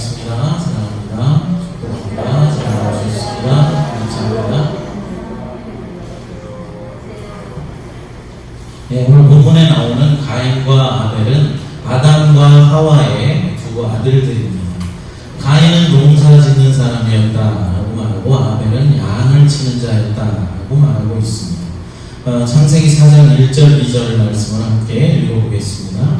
기도하겠습니다. 사랑합니다. 축복합니다. 잘하셨습니다. 감사합니다. 네, 오늘 본문에 나오는 가인과 아벨은 아담과 하와의 두 아들들입니다. 가인은 농사 짓는 사람이었다라고 말하고 아벨은 양을 치는 자였다라고 말하고 있습니다. 어, 창세기 4장 1절 2절 말씀을 함께 읽어보겠습니다.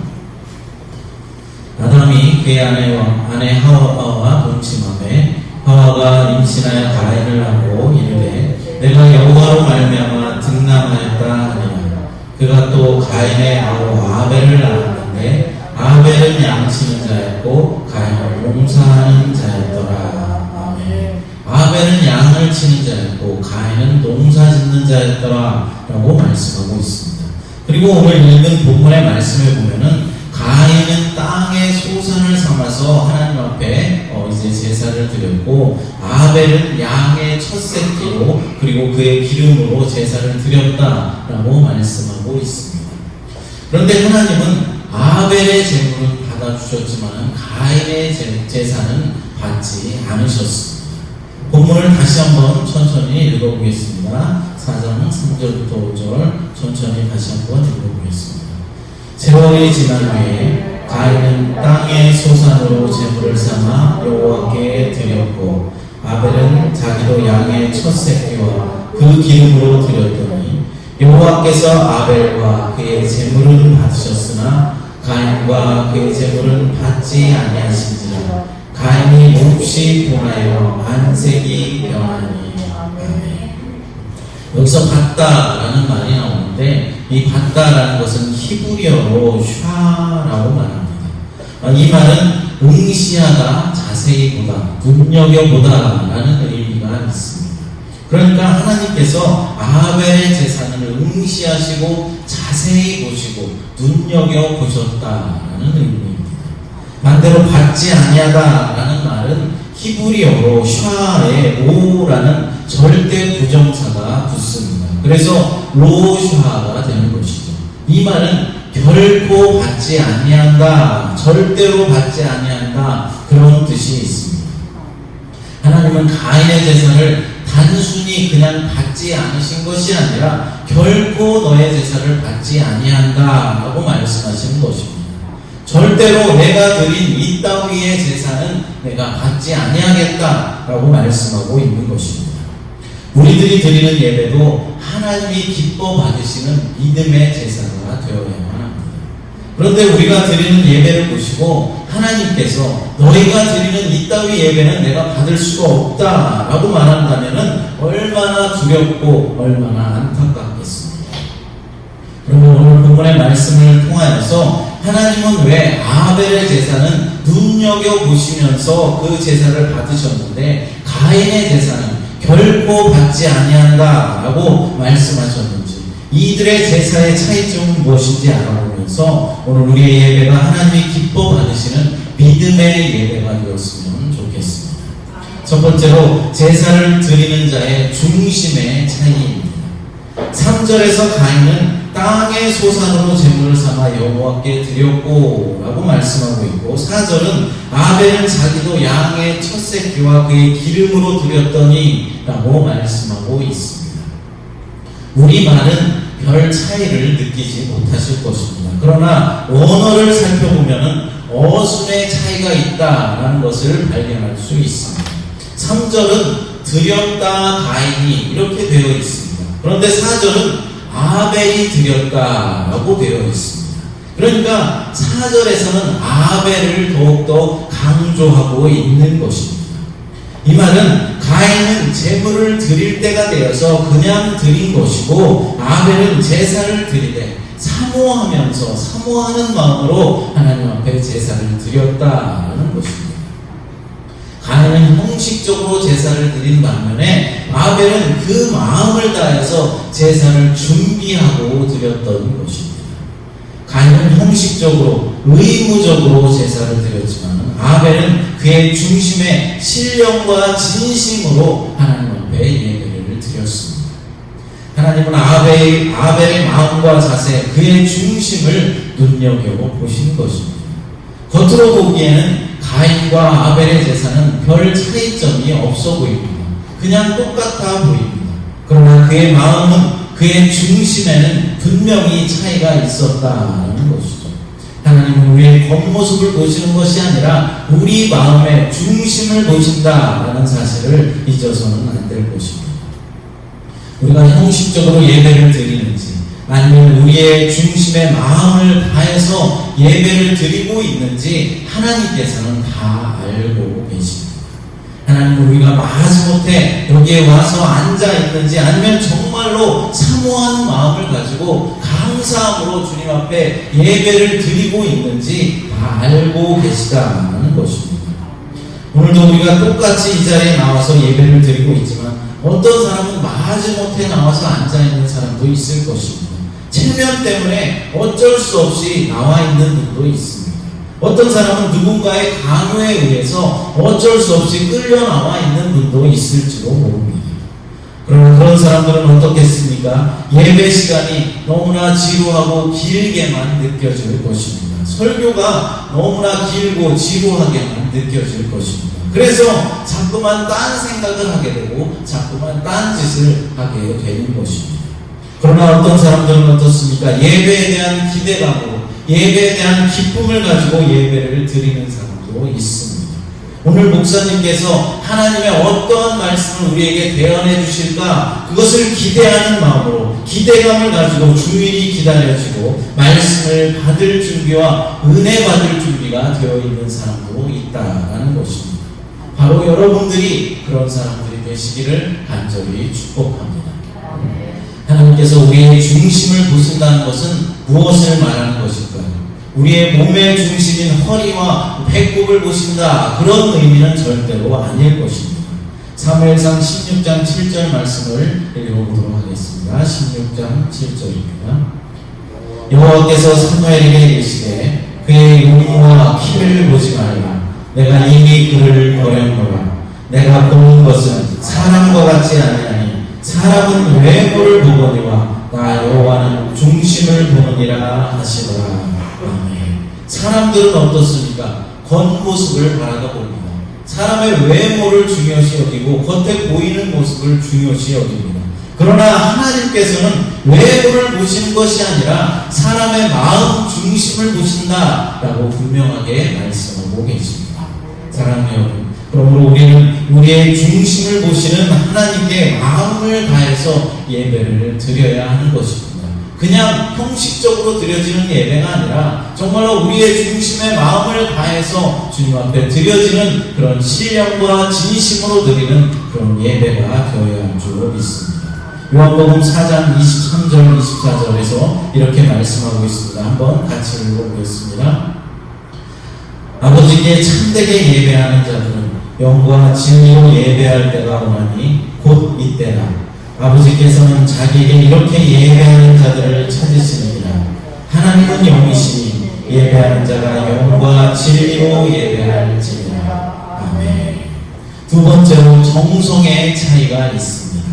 그의 아내와 아내 하와와 동침하매 하와가 임신하여 가인을 낳고 이르되 내가 여호와로 말미암아 등남하였다 하니라 그가 또 가인의 아우 아벨을 낳았는데 아벨은 양치는 자였고 가인은 농사하는 자였더라. 아멘. 아벨은 양을 치는 자였고 가인은 농사 짓는 자였더라 라고 말씀하고 있습니다. 그리고 오늘 읽은 본문의 말씀을 보면은 가인은 땅의 소산을 삼아서 하나님 앞에 어 이제 제사를 드렸고 아벨은 양의 첫 새끼로 그리고 그의 기름으로 제사를 드렸다라고 말씀하고 있습니다. 그런데 하나님은 아벨의 제물은 받아주셨지만 가인의 제- 제사는 받지 않으셨습니다. 본문을 다시 한번 천천히 읽어보겠습니다. 4장 3절부터 5절 천천히 다시 한번 읽어보겠습니다. 세월이 지난 후에 가인은 땅의 소산으로 제물을 삼아 여호와께 드렸고 아벨은 자기도 양의 첫 새끼와 그 기름으로 드렸더니 여호와께서 아벨과 그의 제물은 받으셨으나 가인과 그의 제물은 받지 아니하신지라 가인이 몹시 분하여 안색이 변하니. 여기서 받다라는 말이 나오는데 이 받다라는 것은 히브리어로 샤라고 말합니다. 아, 이 말은 응시하다, 자세히 보다, 눈여겨보다라는 의미가 있습니다. 그러니까 하나님께서 아벨의 재산을 응시하시고 자세히 보시고 눈여겨 보셨다라는 의미입니다. 반대로 받지 아니하다라는 말은 히브리어로 샤에 로라는 절대 부정사가 붙습니다. 그래서 로샤가 되는 것이죠. 이 말은 결코 받지 아니한다, 절대로 받지 아니한다 그런 뜻이 있습니다. 하나님은 가인의 재산을 단순히 그냥 받지 않으신 것이 아니라 결코 너의 재산을 받지 아니한다 라고 말씀하시는 것입니다. 절대로 내가 드린 이 따위의 재산은 내가 받지 아니하겠다 라고 말씀하고 있는 것입니다. 우리들이 드리는 예배도 하나님이 기뻐 받으시는 믿음의 제사가 되어야만 합니다. 그런데 우리가 드리는 예배를 보시고 하나님께서 너희가 드리는 이따위 예배는 내가 받을 수가 없다라고 말한다면 얼마나 두렵고 얼마나 안타깝겠습니까? 그러면 오늘 본문의 말씀을 통하여서 하나님은 왜 아벨의 제사는 눈여겨 보시면서 그 제사를 받으셨는데 가인의 제사는 결코 받지 아니한다라고 말씀하셨는지 이들의 제사의 차이점은 무엇인지 알아보면서 오늘 우리의 예배가 하나님이 기뻐 받으시는 믿음의 예배가 되었으면 좋겠습니다. 첫 번째로 제사를 드리는 자의 중심의 차이입니다. 3절에서 가인은 땅의 소산으로 제물을 삼아 여호와께 드렸고 라고 말씀하고 있고 4절은 아벨은 자기도 양의 첫 새끼와 그의 기름으로 드렸더니 라고 말씀하고 있습니다. 우리말은 별 차이를 느끼지 못하실 것입니다. 그러나 원어를 살펴보면 어순의 차이가 있다라는 것을 발견할 수 있습니다. 3절은 드렸다 가인이 이렇게 되어 있습니다. 그런데 4절은 아벨이 드렸다라고 되어 있습니다. 그러니까 4절에서는 아벨을 더욱더 강조하고 있는 것입니다. 이 말은 가인은 제물을 드릴 때가 되어서 그냥 드린 것이고 아벨은 제사를 드리되 사모하면서 사모하는 마음으로 하나님 앞에 제사를 드렸다라는 것입니다. 가인은 형식적으로 제사를 드린 반면에 아벨은 그 마음을 다해서 제사를 준비하고 드렸던 것입니다. 가인은 형식적으로 의무적으로 제사를 드렸지만 아벨은 그의 중심에 신령과 진심으로 하나님 앞에 예배를 드렸습니다. 하나님은 아벨, 아벨의 마음과 자세, 그의 중심을 눈여겨 보신 것입니다. 겉으로 보기에는 가인과 아벨의 제사는 별 차이점이 없어 보입니다. 그냥 똑같아 보입니다. 그러나 그의 마음은 그의 중심에는 분명히 차이가 있었다는 것이죠. 하나님은 우리의 겉모습을 보시는 것이 아니라 우리 마음의 중심을 보신다라는 사실을 잊어서는 안 될 것입니다. 우리가 형식적으로 예배를 드리는지 아니면 우리의 중심의 마음을 다해서 예배를 드리고 있는지 하나님께서는 다 알고 계십니다. 하나님 우리가 마지못해 여기에 와서 앉아 있는지 아니면 정말로 사모한 마음을 가지고 감사함으로 주님 앞에 예배를 드리고 있는지 다 알고 계시다는 것입니다. 오늘도 우리가 똑같이 이 자리에 나와서 예배를 드리고 있지만 어떤 사람은 마지못해 나와서 앉아 있는 사람도 있을 것입니다. 체면 때문에 어쩔 수 없이 나와 있는 분도 있습니다. 어떤 사람은 누군가의 강요에 의해서 어쩔 수 없이 끌려 나와 있는 분도 있을지도 모릅니다. 그러나 그런 사람들은 어떻겠습니까? 예배 시간이 너무나 지루하고 길게만 느껴질 것입니다. 설교가 너무나 길고 지루하게만 느껴질 것입니다. 그래서 자꾸만 딴 생각을 하게 되고 자꾸만 딴 짓을 하게 되는 것입니다. 그러나 어떤 사람들은 어떻습니까? 예배에 대한 기대감으로 예배에 대한 기쁨을 가지고 예배를 드리는 사람도 있습니다. 오늘 목사님께서 하나님의 어떠한 말씀을 우리에게 대언해 주실까 그것을 기대하는 마음으로 기대감을 가지고 주일이 기다려지고 말씀을 받을 준비와 은혜 받을 준비가 되어 있는 사람도 있다라는 것입니다. 바로 여러분들이 그런 사람들이 되시기를 간절히 축복합니다. 하나님께서 우리의 중심을 보신다는 것은 무엇을 말하는 것일까요? 우리의 몸의 중심인 허리와 배꼽을 보신다. 그런 의미는 절대로 아닐 것입니다. 사무엘상 16장 7절 말씀을 읽어보도록 하겠습니다. 16장 7절입니다. 여호와께서 사무엘에게 이르시되 그의 용모와 키를 보지 말라. 내가 이미 그를 버렸노라. 내가 보는 것은 사람과 같지 아니하니 사람은 외모를 보거니와 나 여호와는 중심을 보느니라 하시더라. 아멘. 사람들은 어떻습니까? 겉모습을 바라다 봅니다. 사람의 외모를 중요시 여기고 겉에 보이는 모습을 중요시 여깁니다. 그러나 하나님께서는 외모를 보시는 것이 아니라 사람의 마음 중심을 보신다라고 분명하게 말씀하고 계십니다. 사랑하는 여러분, 그러므로 우리는 우리의 중심을 보시는 하나님께 마음을 다해서 예배를 드려야 하는 것입니다. 그냥 형식적으로 드려지는 예배가 아니라 정말로 우리의 중심의 마음을 다해서 주님 앞에 드려지는 그런 신령과 진심으로 드리는 그런 예배가 되어야 할 줄 믿습니다. 요한복음 4장 23절 24절에서 이렇게 말씀하고 있습니다. 한번 같이 읽어보겠습니다. 아버지께 참되게 예배하는 자들은 영과 진리로 예배할 때가 오나니 곧 이때라. 아버지께서는 자기에게 이렇게 예배하는 자들을 찾으시느니라. 하나님은 영이시니 예배하는 자가 영과 진리로 예배할지니라. 아멘. 두 번째로 정성의 차이가 있습니다.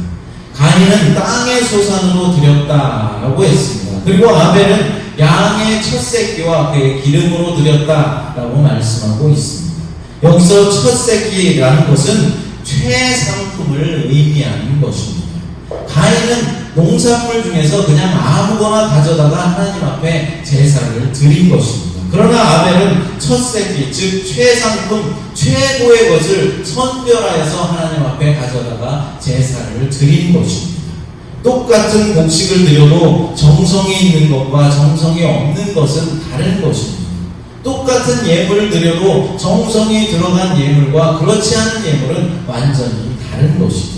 가인은 땅의 소산으로 드렸다라고 했습니다. 그리고 아벨은 양의 첫 새끼와 그의 기름으로 드렸다라고 말씀하고 있습니다. 여기서 첫 새끼라는 것은 최상품을 의미하는 것입니다. 가인은 농산물 중에서 그냥 아무거나 가져다가 하나님 앞에 제사를 드린 것입니다. 그러나 아벨은 첫 새끼, 즉 최상품, 최고의 것을 선별하여서 하나님 앞에 가져다가 제사를 드린 것입니다. 똑같은 곡식을 드려도 정성이 있는 것과 정성이 없는 것은 다른 것입니다. 똑같은 예물을 드려도 정성이 들어간 예물과 그렇지 않은 예물은 완전히 다른 것이죠.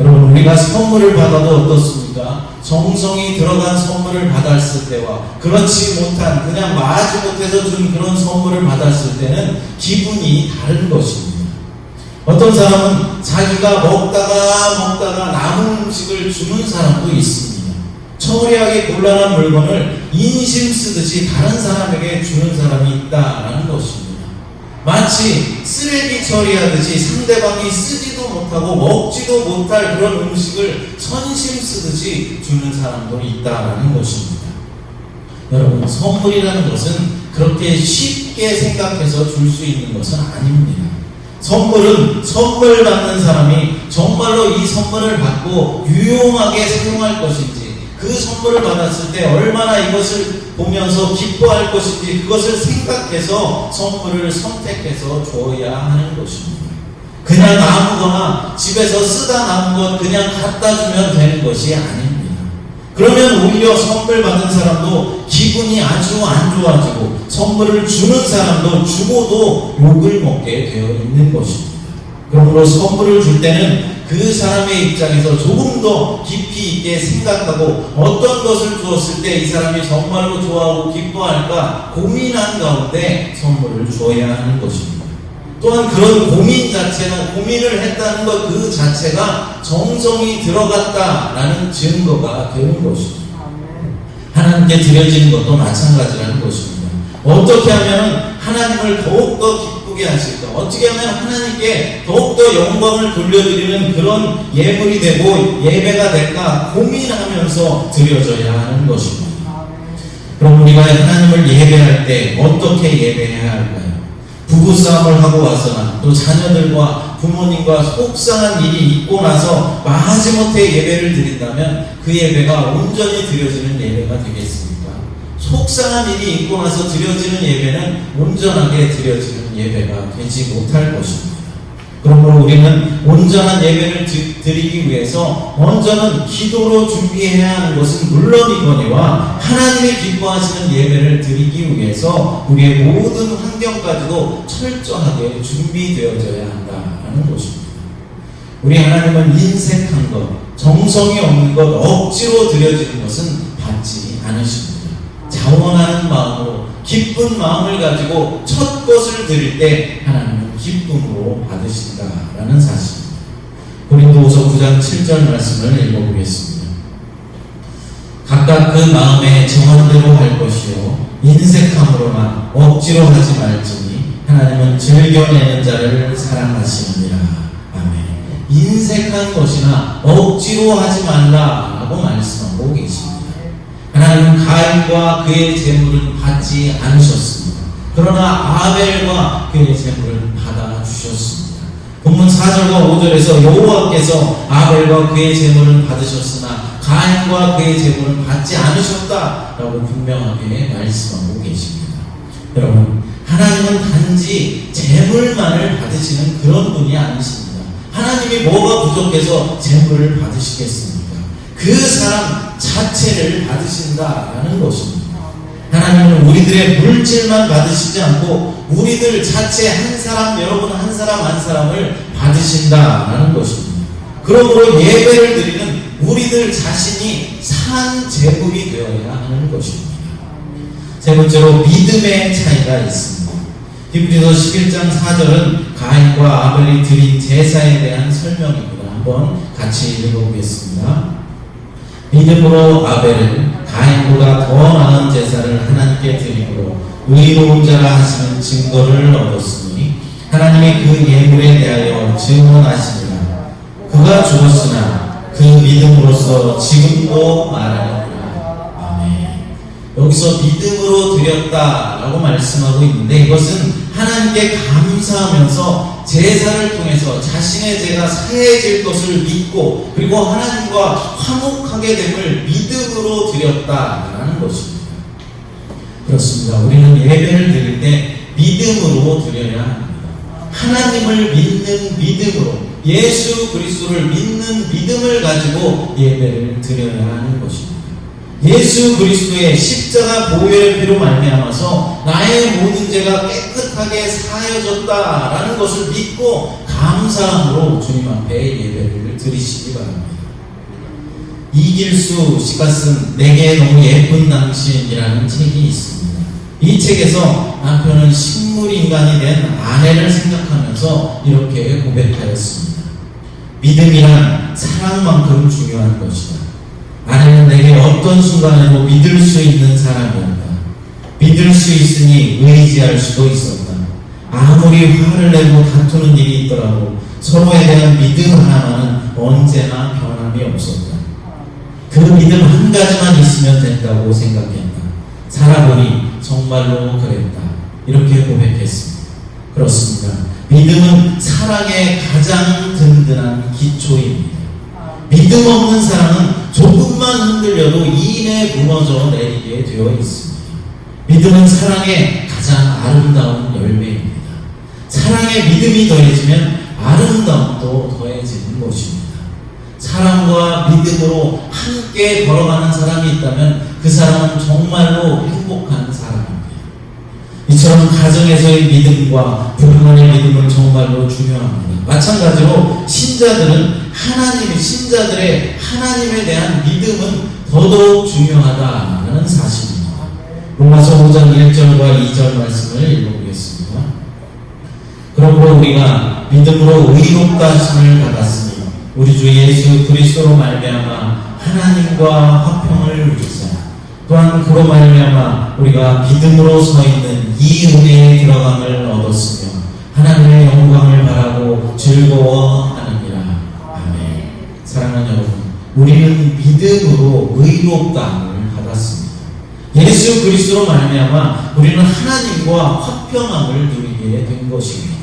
여러분, 우리가 선물을 받아도 어떻습니까? 정성이 들어간 선물을 받았을 때와 그렇지 못한, 그냥 마지 못해서 준 그런 선물을 받았을 때는 기분이 다른 것입니다. 어떤 사람은 자기가 먹다가 먹다가 남은 음식을 주는 사람도 있습니다. 처리하기 곤란한 물건을 인심 쓰듯이 다른 사람에게 주는 사람이 있다라는 것입니다. 마치 쓰레기 처리하듯이 상대방이 쓰지도 못하고 먹지도 못할 그런 음식을 선심 쓰듯이 주는 사람도 있다라는 것입니다. 여러분, 선물이라는 것은 그렇게 쉽게 생각해서 줄 수 있는 것은 아닙니다. 선물은 선물 받는 사람이 정말로 이 선물을 받고 유용하게 사용할 것인지 그 선물을 받았을 때 얼마나 이것을 보면서 기뻐할 것인지 그것을 생각해서 선물을 선택해서 줘야 하는 것입니다. 그냥 아무거나 집에서 쓰다 남은 것 그냥 갖다 주면 되는 것이 아닙니다. 그러면 오히려 선물 받은 사람도 기분이 아주 안 좋아지고 선물을 주는 사람도 주고도 욕을 먹게 되어 있는 것입니다. 그러므로 선물을 줄 때는 그 사람의 입장에서 조금 더 깊이 있게 생각하고 어떤 것을 주었을 때 이 사람이 정말로 좋아하고 기뻐할까 고민한 가운데 선물을 주어야 하는 것입니다. 또한 그런 고민 자체는 고민을 했다는 것 그 자체가 정성이 들어갔다라는 증거가 되는 것입니다. 하나님께 드려지는 것도 마찬가지라는 것입니다. 어떻게 하면 하나님을 더욱더 기쁘게 하실까? 어떻게 하면 하나님께 더욱더 영광을 돌려드리는 그런 예물이 되고 예배가 될까 고민하면서 드려져야 하는 것입니다. 그럼 우리가 하나님을 예배할 때 어떻게 예배해야 할까요? 부부싸움을 하고 와서나 또 자녀들과 부모님과 속상한 일이 있고 나서 마지못해 예배를 드린다면 그 예배가 온전히 드려지는 예배가 되겠습니까? 속상한 일이 있고 나서 드려지는 예배는 온전하게 드려지는 예배가 되지 못할 것입니다. 그러므로 우리는 온전한 예배를 드- 드리기 위해서 먼저는 기도로 준비해야 하는 것은 물론이거니와 하나님이 기뻐하시는 예배를 드리기 위해서 우리의 모든 환경까지도 철저하게 준비되어져야 한다는 것입니다. 우리 하나님은 인색한 것, 정성이 없는 것, 억지로 드려지는 것은 받지 않으십니다. 자원하는 마음으로 기쁜 마음을 가지고 첫 것을 드릴 때 하나님은 기쁨으로 받으신다라는 사실입니다. 고린도후서 9장 7절 말씀을 읽어보겠습니다. 각각 그 마음에 정한대로 할 것이요 인색함으로나 억지로 하지 말지니 하나님은 즐겨내는 자를 사랑하시느니라. 아멘. 인색한 것이나 억지로 하지 말라라고 말씀하고 계십니다. 하나님은 가인과 그의 재물은 받지 않으셨습니다. 그러나 아벨과 그의 재물은 받아 주셨습니다. 본문 4절과 5절에서 여호와께서 아벨과 그의 재물은 받으셨으나 가인과 그의 재물은 받지 않으셨다라고 분명하게 말씀하고 계십니다. 여러분, 하나님은 단지 재물만을 받으시는 그런 분이 아니십니다. 하나님이 뭐가 부족해서 재물을 받으시겠습니까? 그 사람 자체를 받으신다라는 것입니다. 하나님은 우리들의 물질만 받으시지 않고 우리들 자체 한 사람 여러분 한 사람 한 사람을 받으신다라는 것입니다. 그러므로 예배를 드리는 우리들 자신이 산 제물이 되어야 하는 것입니다. 세 번째로 믿음의 차이가 있습니다. 히브리서 11장 4절은 가인과 아벨이 드린 제사에 대한 설명입니다. 한번 같이 읽어보겠습니다. 믿음으로 아벨은 가인보다 더 나은 제사를 하나님께 드림으로 의로운 자라 하시는 증거를 얻었으니 하나님이 그 예물에 대하여 증언하시니라. 그가 죽었으나 그 믿음으로써 지금도 말하느니라. 아멘. 여기서 믿음으로 드렸다라고 말씀하고 있는데 이것은 하나님께 감사하면서 제사를 통해서 자신의 죄가 사해질 것을 믿고 그리고 하나님과 화목하게 됨을 믿음으로 드렸다라는 것입니다. 그렇습니다. 우리는 예배를 드릴 때 믿음으로 드려야 합니다. 하나님을 믿는 믿음으로 예수 그리스도를 믿는 믿음을 가지고 예배를 드려야 하는 것입니다. 예수 그리스도의 십자가 보혈의 피로 말미암아서 나의 모든 죄가 깨끗하게 사여졌다라는 것을 믿고 감사함으로 주님 앞에 예배를 드리시기 바랍니다. 이길수 씨가 쓴 내게 너무 예쁜 당신이라는 책이 있습니다. 이 책에서 남편은 식물 인간이 된 아내를 생각하면서 이렇게 고백하였습니다. 믿음이란 사랑만큼 중요한 것이다. 아내는 내게 어떤 순간에도 믿을 수 있는 사람이었다. 믿을 수 있으니 의지할 수도 있었다. 아무리 화를 내고 다투는 일이 있더라도 서로에 대한 믿음 하나만은 언제나 변함이 없었다. 그 믿음 한 가지만 있으면 된다고 생각했다. 살아보니 정말로 그랬다. 이렇게 고백했습니다. 그렇습니다. 믿음은 사랑의 가장 든든한 기초입니다. 믿음 없는 사람은 조금만 흔들려도 이내 무너져 내리게 되어 있습니다. 믿음은 사랑의 가장 아름다운 열매입니다. 사랑의 믿음이 더해지면 아름다움도 더해지는 것입니다. 사랑과 믿음으로 함께 걸어가는 사람이 있다면 그 사람은 정말로 행복한 사람입니다. 이처럼 가정에서의 믿음과 부부간의 믿음은 정말로 중요합니다. 마찬가지로 신자들은 하나님, 신자들의 하나님에 대한 믿음은 더더욱 중요하다는 사실입니다. 로마서 5장 1절과 2절 말씀을 읽어보겠습니다. 그러므로 우리가 믿음으로 의롭다 하심을 받았으니 우리 주 예수 그리스도로 말미암아 하나님과 화평을 누리자 또한 그로 말미암아 우리가 믿음으로 서 있는 이 은혜에 들어감을 얻었으며 하나님의 영광을 바라고 아멘 사랑하는 여러분 우리는 믿음으로 의롭다함을 받았습니다 예수 그리스도로 말미암아 우리는 하나님과 화평함을 누리게 된 것입니다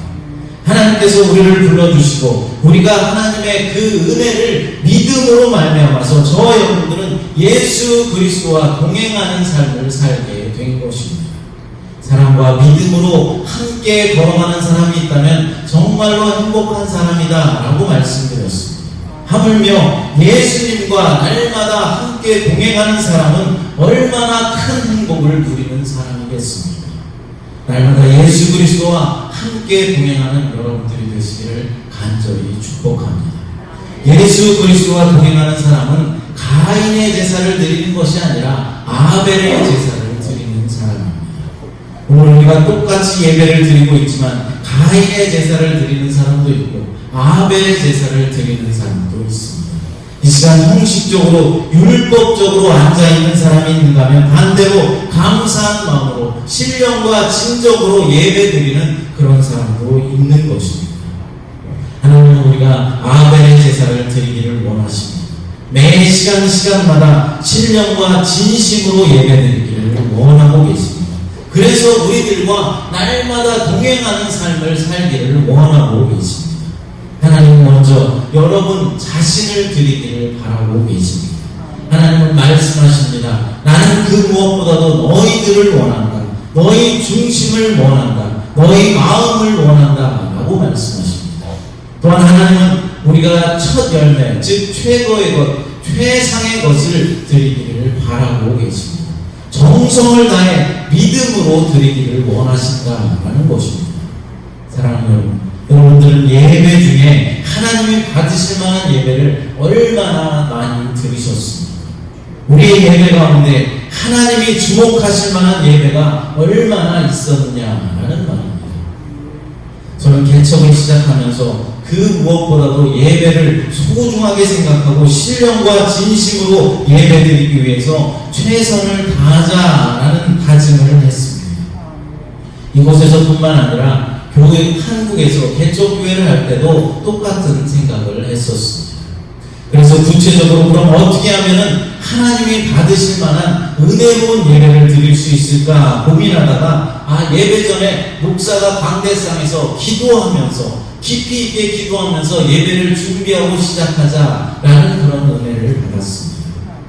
하나님께서 우리를 불러주시고 우리가 하나님의 그 은혜를 믿음으로 말미암아서 저와 여러분들은 예수 그리스도와 동행하는 삶을 살게 된 것입니다. 사랑과 믿음으로 함께 걸어가는 사람이 있다면 정말로 행복한 사람이다 라고 말씀드렸습니다. 하물며 예수님과 날마다 함께 동행하는 사람은 얼마나 큰 행복을 누리는 사람이겠습니까? 날마다 예수 그리스도와 함께 동행하는 여러분들이 되시기를 간절히 축복합니다. 예수 그리스도와 동행하는 사람은 가인의 제사를 드리는 것이 아니라 아벨의 제사를 드리는 사람입니다. 오늘 우리가 똑같이 예배를 드리고 있지만 가인의 제사를 드리는 사람도 있고 아벨의 제사를 드리는 사람도 있습니다. 이 시간 형식적으로 율법적으로 앉아 있는 사람이 있는가 하면 반대로 감사한 마음으로 신령과 진정으로 예배 드리는 그런 사람도 있는 것입니다. 하나님은 우리가 아벨의 제사를 드리기를 원하십니다. 매 시간 시간마다 신령과 진심으로 예배 드리기를 원하고 계십니다. 그래서 우리들과 날마다 동행하는 삶을 살기를 원하고 계십니다. 하나님 먼저 여러분 자신을 드리기를 바라고 계십니다. 하나님은 말씀하십니다. 나는 그 무엇보다도 너희들을 원한다. 너희 중심을 원한다. 너희 마음을 원한다. 라고 말씀하십니다. 또한 하나님은 우리가 첫 열매, 즉 최고의 것, 최상의 것을 드리기를 바라고 계십니다. 정성을 다해 믿음으로 드리기를 원하신다라는 것입니다. 사랑하는 여러분, 여러분들은 예배 중에 하나님이 받으실 만한 예배를 얼마나 많이 들으셨습니까? 우리의 예배 가운데 하나님이 주목하실 만한 예배가 얼마나 있었느냐라는 말입니다. 저는 개척을 시작하면서 그 무엇보다도 예배를 소중하게 생각하고 신령과 진심으로 예배드리기 위해서 최선을 다하자라는 다짐을 했습니다. 이곳에서뿐만 아니라 교회 한국에서 개척 교회를 할 때도 똑같은 생각을 했었습니다. 그래서 구체적으로 그럼 어떻게 하면은 하나님이 받으실 만한 은혜로운 예배를 드릴 수 있을까 고민하다가 아 예배 전에 목사가 강대상에서 기도하면서 깊이 있게 기도하면서 예배를 준비하고 시작하자라는 그런 은혜를 받았습니다.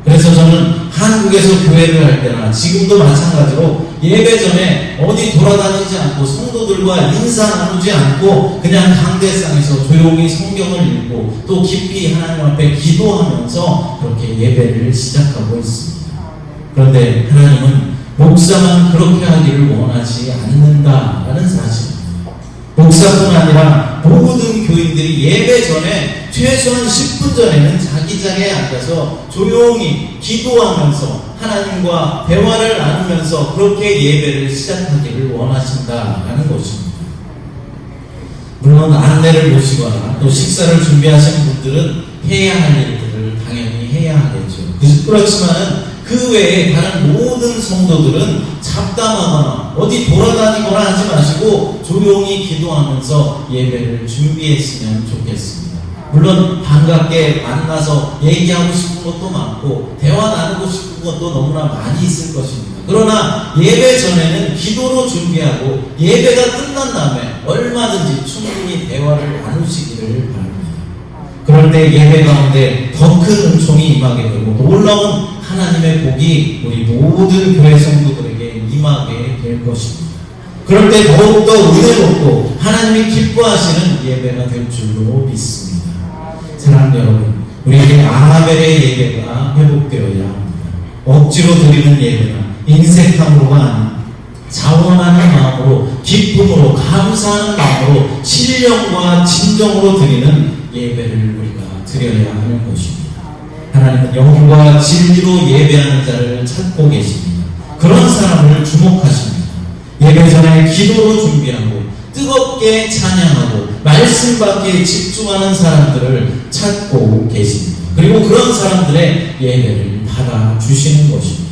그래서 저는 한국에서 교회를 할 때나 지금도 마찬가지로 예배 전에 어디 돌아다니지 않고 성도들과 인사 나누지 않고 그냥 강대상에서 조용히 성경을 읽고 또 깊이 하나님 앞에 기도하면서 그렇게 예배를 시작하고 있습니다. 그런데 하나님은 목사만 그렇게 하기를 원하지 않는다라는 사실입니다. 목사뿐 아니라 모든 교인들이 예배 전에 최소한 10분 전에는 자기 자리에 앉아서 조용히 기도하면서 하나님과 대화를 나누면서 그렇게 예배를 시작하기를 원하신다라는 것입니다. 물론 안내를 모시거나 또 식사를 준비하신 분들은 해야 할 일들을 당연히 해야 하겠죠. 그렇지만은 그 외에 다른 모든 성도들은 잡담하거나 어디 돌아다니거나 하지 마시고 조용히 기도하면서 예배를 준비했으면 좋겠습니다. 물론 반갑게 만나서 얘기하고 싶은 것도 많고 대화 나누고 싶은 것도 너무나 많이 있을 것입니다. 그러나 예배 전에는 기도로 준비하고 예배가 끝난 다음에 얼마든지 충분히 대화를 나누시기를 바랍니다. 그럴 때 예배 가운데 더 큰 은총이 임하게 되고 놀라운 하나님의 복이 우리 모든 교회 성도들에게 임하게 될 것입니다. 그럴 때 더욱더 은혜롭고 하나님이 기뻐하시는 예배가 될 줄로 믿습니다. 사랑하는 여러분, 우리에게 아벨의 예배가 회복되어야 합니다. 억지로 드리는 예배가 인색함으로가 아닌 자원하는 마음으로 기쁨으로 감사하는 마음으로 신령과 진정으로 드리는 예배를 우리가 드려야 하는 것입니다. 하나님은 영과 진리로 예배하는 자를 찾고 계십니다. 그런 사람을 주목하십니다. 예배 전에 기도로 준비하고 뜨겁게 찬양하고 말씀 받기에 집중하는 사람들을 찾고 계십니다. 그리고 그런 사람들의 예배를 받아주시는 것입니다.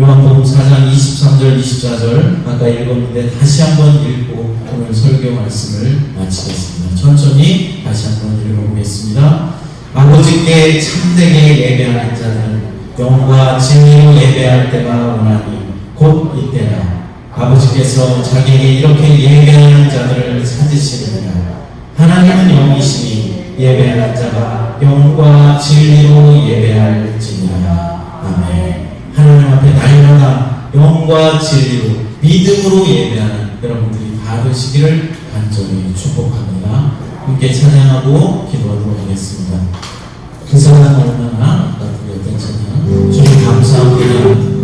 요한복음 4장 23절 24절 아까 읽었는데 다시 한번 읽고 오늘 설교 말씀을 마치겠습니다. 천천히 다시 한번 읽어보겠습니다. 아버지께 참되게 예배하는 자는 영과 진리로 예배할 때가 오나니 곧 이때라 아버지께서 자기에게 이렇게 예배하는 자들을 찾으시느니라 하나님은 영이시니 예배하는 자가 영과 진리로 예배할지니라. 아멘. 하나님 앞에 날마다 영과 진리로 믿음으로 예배하는 여러분들이 받으시기를 간절히 축복합니다. 함께 찬양하고 기도하도록 하겠습니다. 그 사람 얼마나 아깝고 찬양. 감사합니다.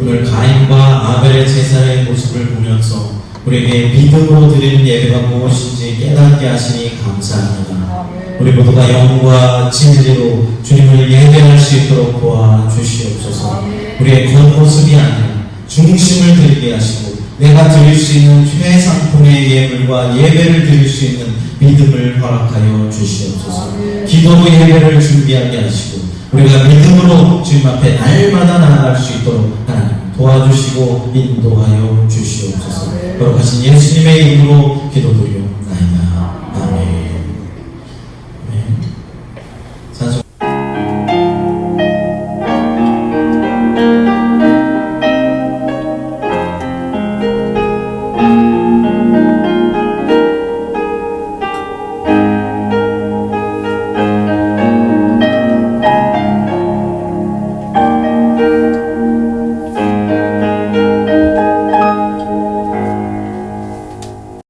오늘 가인과 아벨의 제사의 모습을 보면서 우리에게 믿음으로 드리는 예배가 무엇인지 깨닫게 하시니 감사합니다. 우리 모두가 영과 진리로 주님을 예배할 수 있도록 도와주시옵소서. 우리의 겉모습이 아니라 중심을 드리게 하시고 내가 드릴 수 있는 최상품의 예물과 예배를 드릴 수 있는 믿음을 허락하여 주시옵소서. 기도로 예배를 준비하게 하시고 우리가 믿음으로 주님 앞에 날마다 나아갈 수 있도록 하나님 도와주시고 인도하여 주시옵소서. 거룩하신 예수님의 이름으로 기도드리옵나이다.